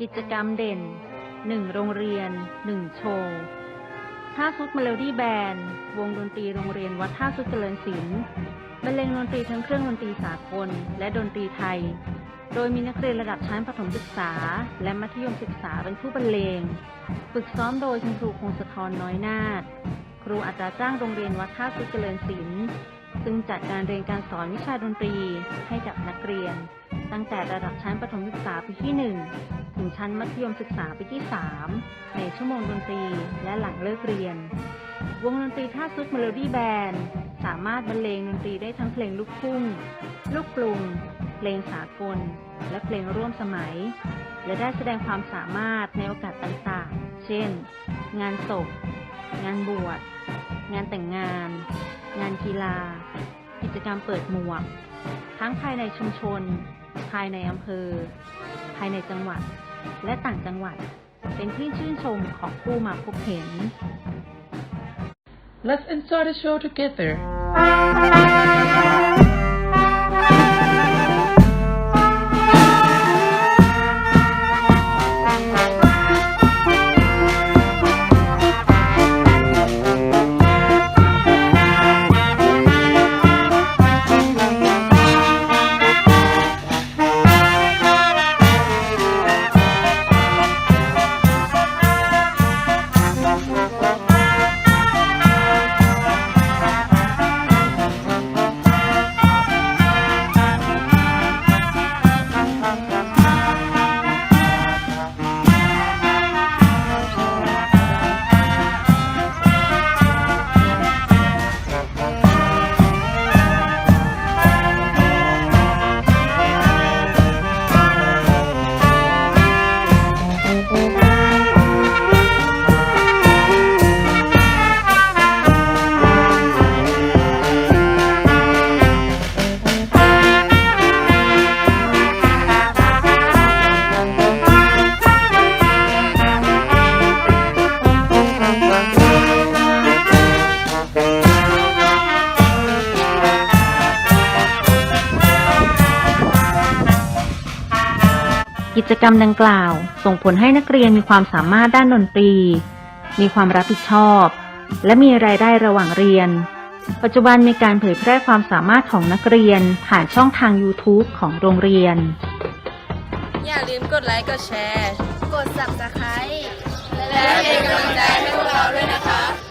กิจกรรมเด่น 1 โรงเรียน 1 โชว์ท่าซุดเมโลดี้แบนด์วงดนตรีโรงเรียนวัดท่าซุดเจริญศิลป์บรรเลงดนตรีทั้งเครื่องดนตรีสากล และดนตรีไทย โดยมีนักเรียนระดับชั้นประถมศึกษา และมัธยมศึกษาเป็นผู้บรรเลง ฝึกซ้อมโดยคุณครูคงสะทรน้อยนาฏครูอัตราจ้างโรงเรียนวัดท่าซุดเจริญศิลป์ซึ่งจัดการเรียนการสอนวิชาดนตรีให้กับนักเรียน ตั้งแต่ระดับชั้นประถมศึกษาปีที่ 1 ถึงชั้นมัธยมศึกษาปีที่ 3 ในชั่วโมงดนตรีและหลังเลิกเรียน วงดนตรีท่าซุดเมโลดี้แบนด์สามารถบรรเลงดนตรีได้ทั้งเพลงลูกทุ่ง ลูกกรุง เพลงสากล และเพลงร่วมสมัย และได้แสดงความสามารถในโอกาสต่างๆ เช่น งานศพ งานบวช งานแต่งงาน งานกีฬา กิจกรรมเปิดหมวก ทั้งภายในชุมชน ภายในอำเภอ ภายในจังหวัด และต่างจังหวัด เป็นที่ชื่นชมของผู้มาพบเห็น Let's enjoy the show together. กิจกรรมดังกล่าว ส่งผลให้นักเรียนมีความสามารถด้านดนตรี มีความรับผิดชอบ และมีรายได้ระหว่างเรียน ปัจจุบันมีการเผยแพร่ความสามารถของนักเรียนผ่านช่องทาง YouTube ของโรงเรียน อย่าลืมกดไลค์ กดแชร์ กด subscribe และเป็นกำลังใจให้พวกเราด้วยนะคะ